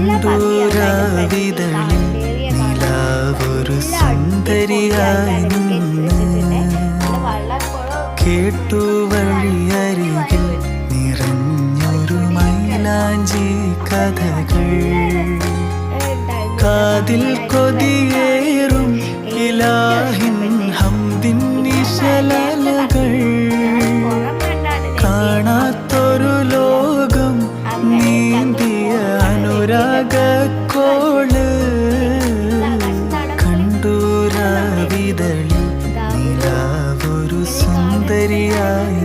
കണ്ടൂരാവിതളിൽ സുന്ദരിയായി കേട്ടു വഴിയരികിൽ നിറഞ്ഞൊരു മൈലാഞ്ചി കഥകൾ. കാതിൽ കൊതിയേറും ഇലാഹിൻ ഹംദിൻ നിശലകൾ കാണാത്തൊരു രാഗക്കോൾ കണ്ടൂരാവിതളി നിലാവൊരു സുന്ദരിയായി